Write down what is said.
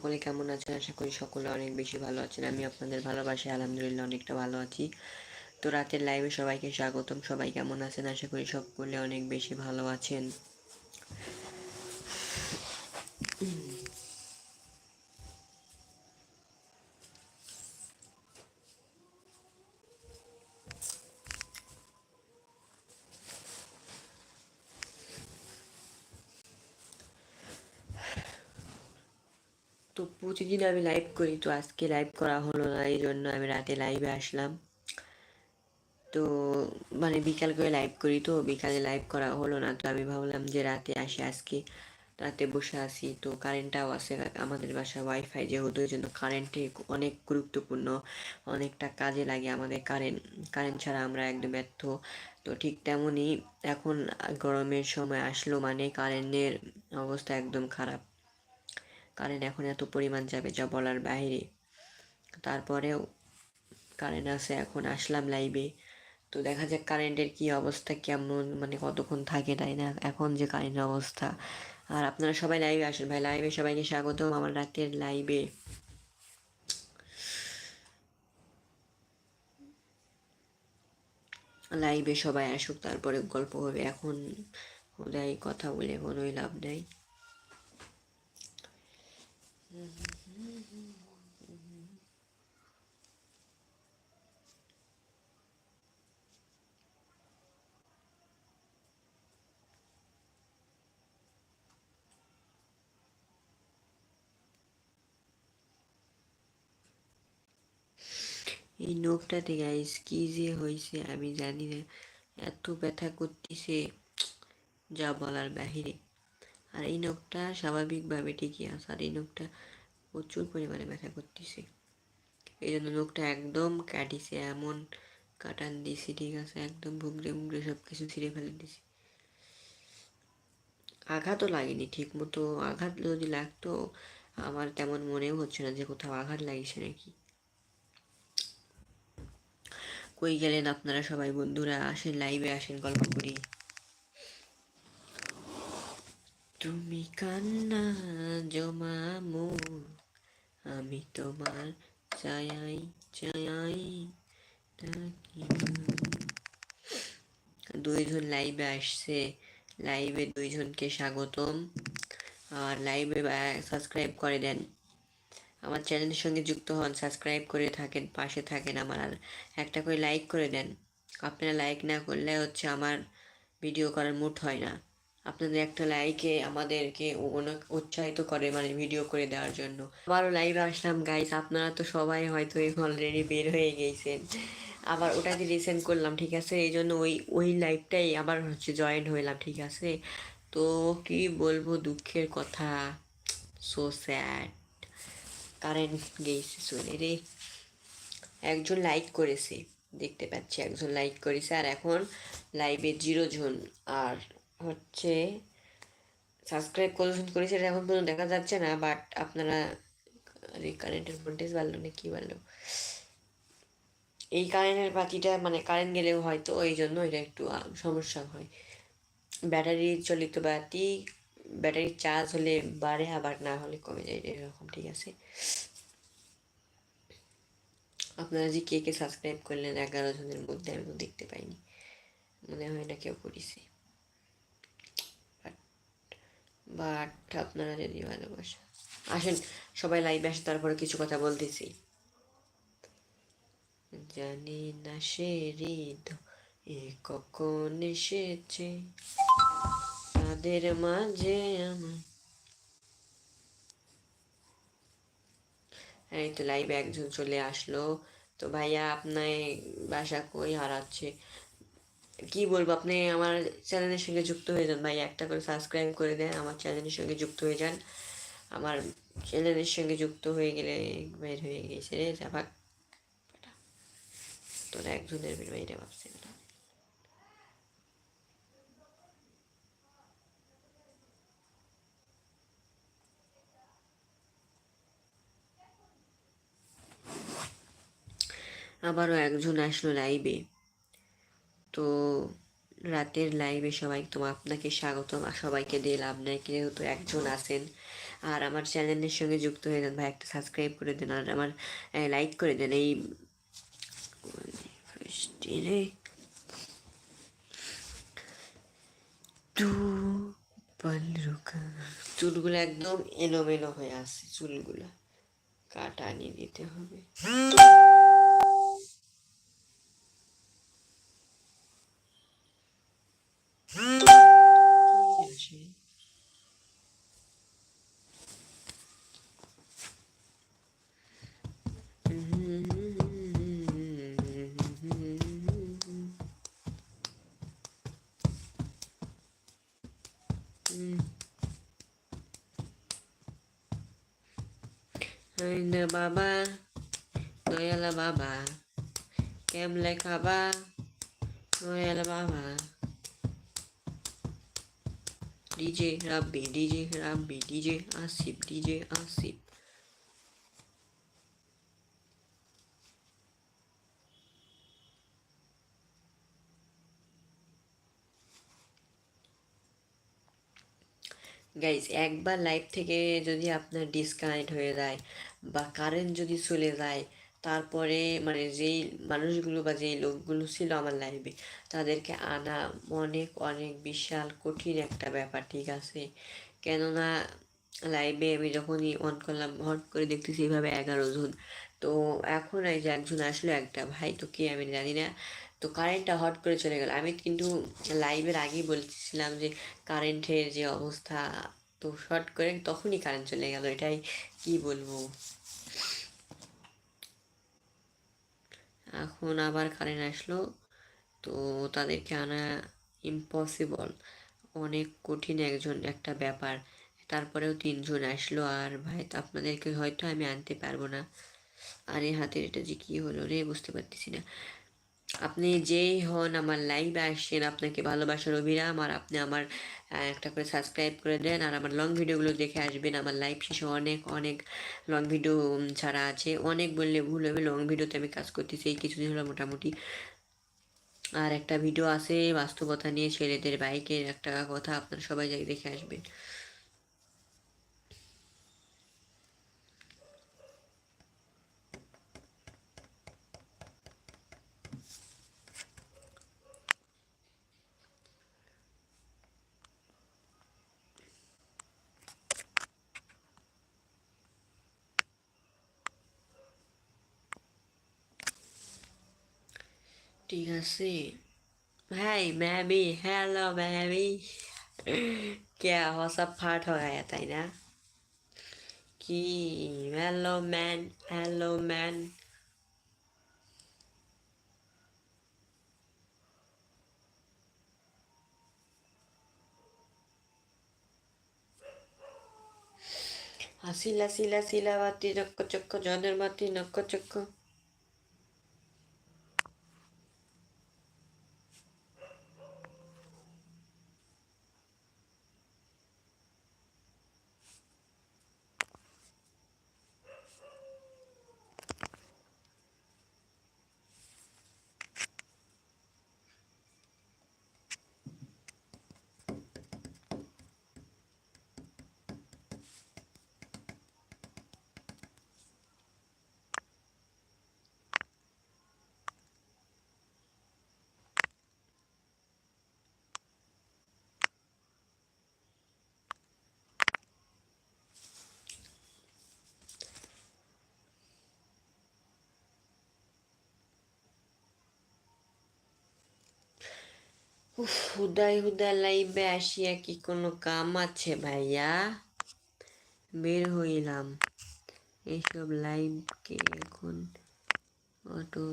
সকলে কেমন আছেন? আশা করি সকলে অনেক বেশি ভালো আছেন। আমি আপনাদের ভালোবাসি, আলহামদুলিল্লাহ অনেকটা ভালো আছি। তো রাতের লাইভে সবাইকে স্বাগতম। সবাই কেমন আছেন? আশা করি সকলে অনেক বেশি ভালো আছেন তো প্রতিদিন আমি লাইভ করি, তো আজকে লাইভ করা হলো না, এই জন্য আমি রাতে লাইভে আসলাম। তো মানে বিকাল করে লাইভ করি তো, বিকালে লাইভ করা হলো না, তো আমি ভাবলাম যে রাতে আসি আজকে। রাতে বসে আসি তো কারেন্টটাও আছে, আমাদের বাসায় ওয়াইফাই যেহেতু, এই জন্য কারেন্টে অনেক গুরুত্বপূর্ণ, অনেকটা কাজে লাগে আমাদের কারেন্ট কারেন্ট ছাড়া আমরা একদম ব্যর্থ। তো ঠিক তেমনই এখন গরমের সময় আসলো মানে কারেন্টের অবস্থা একদম খারাপ। কারেন্ট এখন এত পরিমাণ যাবে যা বলার বাইরে। তারপরেও কারেন্ট আছে, এখন আসলাম লাইভে তো দেখা যাক কারেন্টের কি অবস্থা, কেমন মানে কতক্ষণ থাকে, তাই না? এখন যে কারেন্টের অবস্থা। আর আপনারা সবাই লাইভে আসেন ভাই লাইভে সবাইকে স্বাগতম আমার রাতের লাইভে লাইভে সবাই আসুক, তারপরে গল্প হবে। এখন ওদাই কথা বলে কোনোই লাভ নেই। এই নখটাতে গাইস কি যে হয়েছে আমি জানি না। এত ব্যথা করতেছে, যা বলার বাহিরে। আর এই নখটা স্বাভাবিকভাবে ঠিকই আছে, আর এই নখটা প্রচুর পরিমাণে ব্যথা করতেছে। এই জন্য নখটা একদম কাটিছে, এমন কাটান দিছি, ঠিক আছে, একদম ভুগড়ে মুগড়ে সব কিছু ছিঁড়ে ফেলে দিছি। আঘাতও লাগেনি ঠিক মতো আঘাত যদি লাগতো, আমার তেমন মনেও হচ্ছে না যে কোথাও আঘাত লাগিয়েছে নাকি। কই গেলেন আপনারা সবাই বন্ধুরা? আসেন লাইভে আসেন গল্প করি। তুমি কান্না জমামো আমি তোমার চায়াই চায়াই দুইজন লাইভে আসছে। লাইভে দুইজনকে স্বাগতম। আর লাইভে সাবস্ক্রাইব করে দেন। আমার চ্যানেলের সঙ্গে যুক্ত হন সাবস্ক্রাইব করে থাকেন, পাশে থাকেন আমার, আর একটা করে লাইক করে দেন। আপনারা লাইক না করলে হচ্ছে আমার ভিডিও করার মুড হয় না। আপনাদের একটা লাইকে আমাদেরকে অনেক উৎসাহিত করে মানে ভিডিও করে দেওয়ার জন্য। আবারও লাইভে আসলাম গাইস আপনারা তো সবাই হয়তো অলরেডি বের হয়ে গেছেন। আবার ওটাতে রিসেন্ট করলাম, ঠিক আছে? এই জন্য ওই ওই লাইভটাই আবার হচ্ছে জয়েন হইলাম, ঠিক আছে? তো কি বলব, দুঃখের কথা। সো স্যাড কারেন্ট গেছে চলে রে। একজন লাইক করেছে, দেখতে পাচ্ছি, একজন লাইক করেছে, আর এখন লাইভে জিরো জন। আর হচ্ছে সাবস্ক্রাইব কতজন করেছে এটা এখন পর্যন্ত দেখা যাচ্ছে না বাট আপনারা কারেন্টের ভোল্টেজ বাড়লো না কি বাড়লো এই কারেন্টের বাতিটা মানে কারেন্ট গেলেও হয়তো ওই জন্য এটা একটু সমস্যা হয়। ব্যাটারি চালিত বাতি ব্যাটারি চার্জ হলে বাড়ে, আবার না হলে কমে যায়, এরকম, ঠিক আছে? আপনারা যে কে কে সাবস্ক্রাইব করলেন, এগারো জনের মধ্যে আমি তো দেখতে পাইনি। মনে হয় না কেউ করেছে। বাট আপনারা যদি ভালোবাসা আসেন, সবাই লাইভে আসে তারপরে কিছু কথা বলতেছি। জানি না সে হৃদ এ কখন এসেছে। তাদের মাঝে আমার এই তো লাইভে একজন চলে আসলো। তো ভাইয়া, আপনার বাসা কই? হারাচ্ছে। কি বলব, আপনি আমার চ্যানেলের সঙ্গে যুক্ত হয়ে যান। ভাই, একটা করে সাবস্ক্রাইব করে দেন, আমার চ্যানেলের সঙ্গে যুক্ত হয়ে যান। আমার চ্যানেলের সঙ্গে যুক্ত হয়ে গেলে বের হয়ে গেছে রে যাবাক তোরা একজনের বের বাইরে ভাবছে আবারও একজন আসলো লাইভে তো রাতের লাইভে সবাই তো আপনাকে স্বাগতম সবাইকে দিয়ে লাভ নেই, যেহেতু একজন আছেন। আর আমার চ্যানেলের সঙ্গে যুক্ত হয়ে যান, ভাই, একটা সাবস্ক্রাইব করে দেন আর আমার লাইক করে দেন। এই চুলগুলো একদম এলোমেলো হয়ে আসছে চুলগুলো। কাটা নিয়ে দিতে হবে। Ainda baba, Noela baba, Kemle kaba, Noela baba. DJ Rabbi, DJ Rabbi, DJ Asip, DJ Asip. Guys একবার লাইভ থেকে যদি আপনার ডিসকানেক্ট হয়ে যায় বা কারেন্ট যদি চলে যায়, তারপরে মানে যেই মানুষগুলো বা যেই লোকগুলো ছিল আমার লাইফে তাদেরকে আনা অনেক অনেক বিশাল কঠিন একটা ব্যাপার, ঠিক আছে? কেননা লাইভে আমি যখনই অন করলাম হট করে দেখতেছি এইভাবে এগারো জন। তো এখন এই যে একজন আসলো একটা ভাই, তো কে আমি জানি না। তো কারেন্টটা হট করে চলে গেল। আমি কিন্তু লাইভের আগেই বলছিলাম যে কারেন্টের যে অবস্থা তো শর্ট করে তখনই কারেন্ট চলে গেল, এটাই কি বলব? এখন আবার কারেন্ট আসলো, তো তাদেরকে আনা ইম্পসিবল অনেক কঠিন একজন, একটা ব্যাপার। তারপরেও তিনজন আসলো, আর ভাই আপনাদেরকে হয়তো আমি আনতে পারব না। আর এই হাতের এটা যে কী হলো রে, বুঝতে পারতেছি না। আপনি যেই হন আমার লাইভে আসছেন, আপনাকে ভালোবাসার অভিরাম, আর আপনি আমার একটা করে সাবস্ক্রাইব করে দেন, আর আমার লং ভিডিওগুলো দেখে আসবেন। আমার লাইভ শেষে অনেক অনেক লং ভিডিও ছাড়া আছে। অনেক বললে ভুল হবে লং ভিডিওতে আমি কাজ করতেছি, এই কিছুদিন হলো মোটামুটি। আর একটা ভিডিও আছে বাস্তবতা নিয়ে ছেলেদের বাইকের একটা কথা আপনারা সবাই যাই দেখে আসবেন। ঠিক আছে हाय मैं भी हेलो मैं भी क्या हो सब फाट हो गया था ना कि हेलो मैन हेलो मैन আসিলা সিলা সিলা বাতি নক্ক চক্ক জনের বাতি নক্ক চক্ক হুদাই হুদা লাইবে আসিয়া কি কোনো কাম আছে ভাইয়া? বের হইলাম। এইসব লাইভকে এখন? অটো